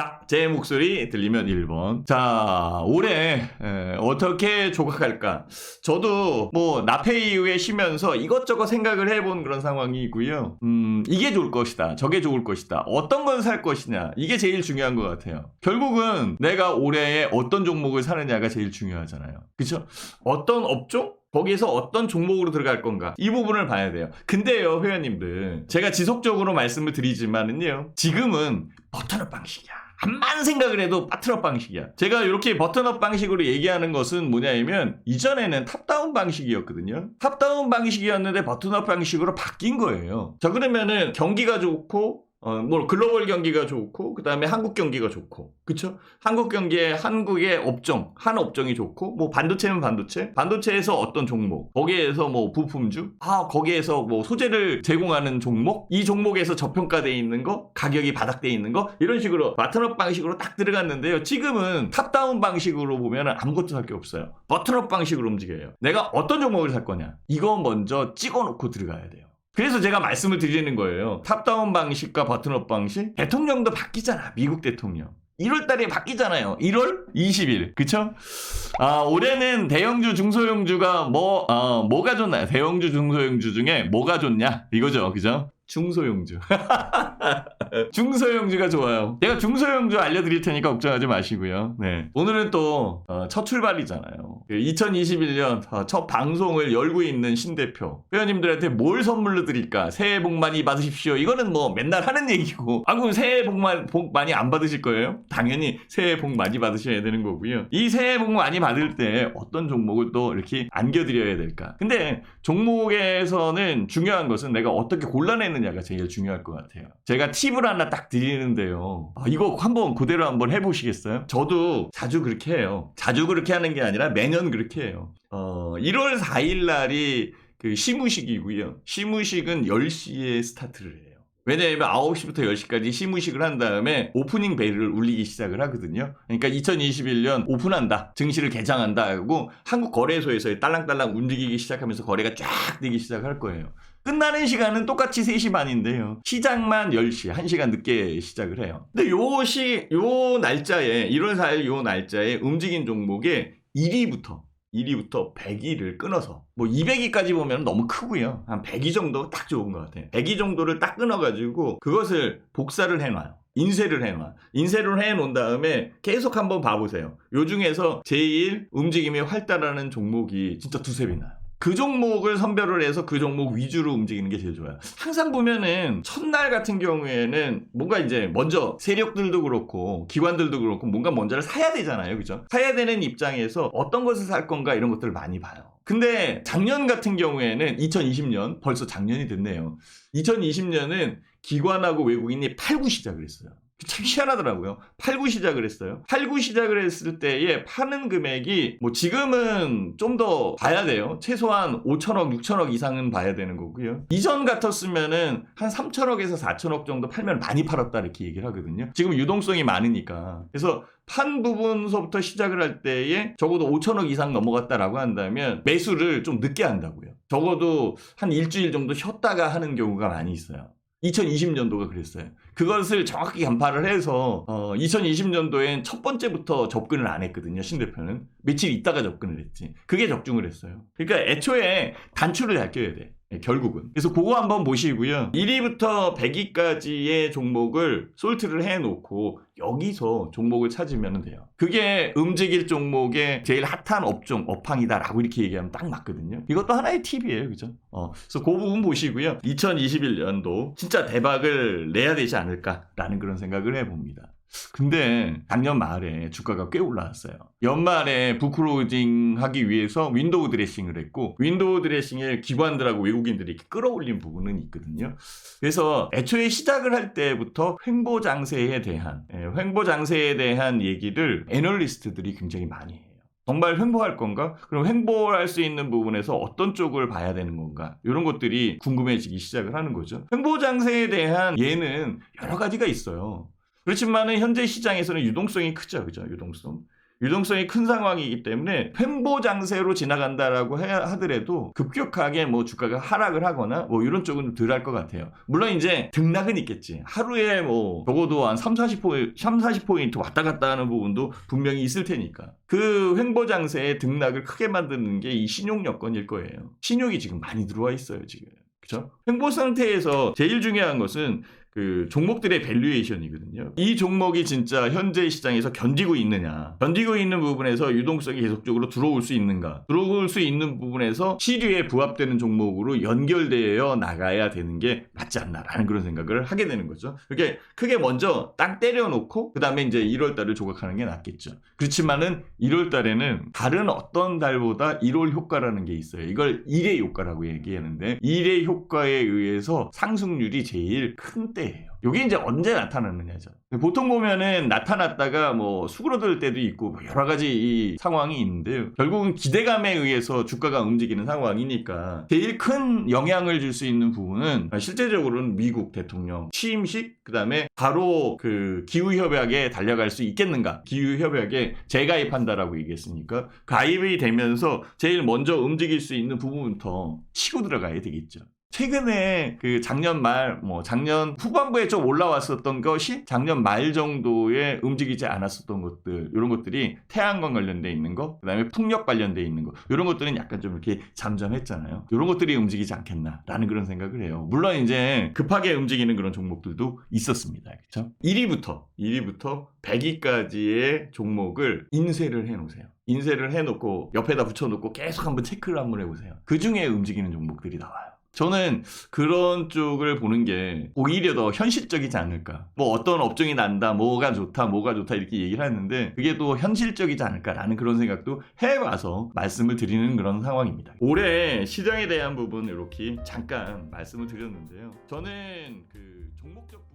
자, 제 목소리 들리면 1번. 자, 올해 에, 어떻게 조각할까? 저도 뭐 나페 이 후에 쉬면서 이것저것 생각을 해본 그런 상황이고요. 음, 이게 좋을 것이다. 저게 좋을 것이다. 어떤 건 살 것이냐. 이게 제일 중요한 것 같아요. 결국은 내가 올해에 어떤 종목을 사느냐가 제일 중요하잖아요. 그쵸? 어떤 업종? 거기에서 어떤 종목으로 들어갈 건가 이 부분을 봐야 돼요 근데요 회원님들 제가 지속적으로 말씀을 드리지만은요 지금은 버튼업 방식이야 암만 생각을 해도 버튼업 방식이야. 제가 이렇게 버튼업 방식으로 얘기하는 것은 뭐냐면 이전에는 탑다운 방식이었거든요. 탑다운 방식이었는데 버튼업 방식으로 바뀐 거예요. 자 그러면은 경기가 좋고 어, 뭐, 글로벌 경기가 좋고, 그 다음에 한국 경기가 좋고, 그쵸? 한국 경기에 한국의 업종, 한 업종이 좋고, 뭐, 반도체는 반도체, 반도체에서 어떤 종목, 거기에서 뭐, 부품주, 아, 거기에서 뭐, 소재를 제공하는 종목, 이 종목에서 저평가되어 있는 거, 가격이 바닥되어 있는 거, 이런 식으로, 바튼업 방식으로 딱 들어갔는데요. 지금은 탑다운 방식으로 보면 아무것도 살 게 없어요. 버튼업 방식으로 움직여요. 내가 어떤 종목을 살 거냐? 이거 먼저 찍어 놓고 들어가야 돼요. 그래서 제가 말씀을 드리는 거예요. 탑다운 방식과 버튼업 방식. 대통령도 바뀌잖아. 미국 대통령. 1월 달에 바뀌잖아요. 1월 20일. 그쵸? 아, 올해는 대형주, 중소형주가 뭐, 어, 뭐가 좋나요? 대형주, 중소형주 중에 뭐가 좋냐? 이거죠. 그죠? 중소형주. 중소형주가 좋아요. 제가 중소형주 알려드릴 테니까 걱정하지 마시고요. 네. 오늘은 또, 어, 첫 출발이잖아요. 2021년 어, 첫 방송을 열고 있는 신 대표. 회원님들한테 뭘 선물로 드릴까? 새해 복 많이 받으십시오. 이거는 뭐 맨날 하는 얘기고. 아, 그럼 새해 복, 마, 복 많이 안 받으실 거예요? 당연히 새해 복 많이 받으셔야 되는 거고요. 이 새해 복 많이 받을 때 어떤 종목을 또 이렇게 안겨드려야 될까? 근데 종목에서는 중요한 것은 내가 어떻게 골라내느냐가 제일 중요할 것 같아요. 제가 팁을 하나 딱 드리는데요. 아, 이거 한번 그대로 한번 해보시겠어요? 저도 자주 그렇게 해요. 자주 그렇게 하는 게 아니라 매년 그렇게 해요. 어, 1월 4일 날이 그 시무식이고요. 시무식은 10시에 스타트를 해요. 왜냐하면 9시부터 10시까지 시무식을 한 다음에 오프닝 벨을 울리기 시작을 하거든요. 그러니까 2021년 오픈한다. 증시를 개장한다 하고 한국 거래소에서 딸랑딸랑 움직이기 시작하면서 거래가 쫙 되기 시작할 거예요. 끝나는 시간은 똑같이 3시 반인데요. 시작만 10시, 1시간 늦게 시작을 해요. 근데 요 시, 요 날짜에, 1월 4일 요 날짜에 움직인 종목에 1위부터 1위부터 100위를 끊어서 뭐 200위까지 보면 너무 크고요. 한 100위 정도 딱 좋은 것 같아요. 100위 정도를 딱 끊어가지고 그것을 복사를 해놔요. 인쇄를 해놔. 인쇄를 해놓은 다음에 계속 한번 봐보세요. 요 중에서 제일 움직임이 활달하는 종목이 진짜 두세 배 나요. 그 종목을 선별을 해서 그 종목 위주로 움직이는 게 제일 좋아요. 항상 보면은 첫날 같은 경우에는 뭔가 이제 먼저 세력들도 그렇고 기관들도 그렇고 뭔가 먼저를 사야 되잖아요. 그죠? 사야 되는 입장에서 어떤 것을 살 건가 이런 것들을 많이 봐요. 근데 작년 같은 경우에는 2020년 벌써 작년이 됐네요. 2020년은 기관하고 외국인이 팔고 시작을 했어요. 참 희한하더라고요. 팔고 시작을 했어요. 팔고 시작을 했을 때에 파는 금액이 뭐 지금은 좀 더 봐야 돼요. 최소한 5천억, 6천억 이상은 봐야 되는 거고요. 이전 같았으면은 한 3천억에서 4천억 정도 팔면 많이 팔았다 이렇게 얘기를 하거든요. 지금 유동성이 많으니까. 그래서 판 부분서부터 시작을 할 때에 적어도 5천억 이상 넘어갔다라고 한다면 매수를 좀 늦게 한다고요. 적어도 한 일주일 정도 쉬었다가 하는 경우가 많이 있어요. 2020년도가 그랬어요. 그것을 정확히 간파를 해서 어, 2020년도엔 첫 번째부터 접근을 안 했거든요. 신 대표는 며칠 있다가 접근을 했지. 그게 적중을 했어요. 그러니까 애초에 단추를 잘 껴야 돼. 네, 결국은. 그래서 그거 한번 보시고요. 1위부터 100위까지의 종목을 솔트를 해놓고 여기서 종목을 찾으면 돼요. 그게 움직일 종목의 제일 핫한 업종, 업황이다라고 이렇게 얘기하면 딱 맞거든요. 이것도 하나의 팁이에요. 그죠? 어, 그래서 그 부분 보시고요. 2021년도 진짜 대박을 내야 되지 않을까라는 그런 생각을 해봅니다. 근데 작년 말에 주가가 꽤 올라왔어요. 연말에 부크로징 하기 위해서 윈도우 드레싱을 했고 윈도우 드레싱을 기관들하고 외국인들이 끌어올린 부분은 있거든요. 그래서 애초에 시작을 할 때부터 횡보 장세에 대한 예, 횡보 장세에 대한 얘기를 애널리스트들이 굉장히 많이 해요. 정말 횡보할 건가? 그럼 횡보할 수 있는 부분에서 어떤 쪽을 봐야 되는 건가? 이런 것들이 궁금해지기 시작을 하는 거죠. 횡보 장세에 대한 예는 여러 가지가 있어요. 그렇지만은 현재 시장에서는 유동성이 크죠. 그죠? 유동성. 유동성이 큰 상황이기 때문에 횡보 장세로 지나간다라고 해- 하더라도 급격하게 뭐 주가가 하락을 하거나 뭐 이런 쪽은 덜 할 것 같아요. 물론 이제 등락은 있겠지. 하루에 뭐 적어도 한 3, 40포인트, 3, 40포인트 왔다 갔다 하는 부분도 분명히 있을 테니까. 그 횡보 장세의 등락을 크게 만드는 게 이 신용 여건일 거예요. 신용이 지금 많이 들어와 있어요, 지금. 그죠? 횡보 상태에서 제일 중요한 것은 그 종목들의 밸류에이션이거든요. 이 종목이 진짜 현재 시장에서 견디고 있느냐. 견디고 있는 부분에서 유동성이 계속적으로 들어올 수 있는가. 들어올 수 있는 부분에서 시류에 부합되는 종목으로 연결되어 나가야 되는 게 맞지 않나라는 그런 생각을 하게 되는 거죠. 이렇게 크게 먼저 딱 때려놓고 그 다음에 이제 1월 달을 조각하는 게 낫겠죠. 그렇지만은 1월 달에는 다른 어떤 달보다 1월 효과라는 게 있어요. 이걸 1의 효과라고 얘기하는데 1의 효과에 의해서 상승률이 제일 큰 때 예요. 이게 이제 언제 나타나느냐죠. 보통 보면은 나타났다가 뭐 수그러들 때도 있고 뭐 여러 가지 이 상황이 있는데요. 결국은 기대감에 의해서 주가가 움직이는 상황이니까 제일 큰 영향을 줄 수 있는 부분은 실제적으로는 미국 대통령 취임식 그다음에 바로 그 기후 협약에 달려갈 수 있겠는가? 기후 협약에 재가입한다라고 얘기했으니까 가입이 되면서 제일 먼저 움직일 수 있는 부분부터 치고 들어가야 되겠죠. 최근에 그 작년 말, 뭐 작년 후반부에 좀 올라왔었던 것이 작년 말 정도에 움직이지 않았었던 것들, 이런 것들이 태양광 관련돼 있는 거, 그 다음에 풍력 관련돼 있는 거, 이런 것들은 약간 좀 이렇게 잠잠했잖아요. 이런 것들이 움직이지 않겠나라는 그런 생각을 해요. 물론 이제 급하게 움직이는 그런 종목들도 있었습니다. 그렇죠? 1위부터 1위부터 100위까지의 종목을 인쇄를 해놓으세요. 인쇄를 해놓고 옆에다 붙여놓고 계속 한번 체크를 한번 해보세요. 그 중에 움직이는 종목들이 나와요. 저는 그런 쪽을 보는 게 오히려 더 현실적이지 않을까. 뭐 어떤 업종이 난다, 뭐가 좋다, 뭐가 좋다 이렇게 얘기를 하는데 그게 또 현실적이지 않을까라는 그런 생각도 해와서 말씀을 드리는 그런 상황입니다. 올해 시장에 대한 부분 이렇게 잠깐 말씀을 드렸는데요. 저는 그 종목적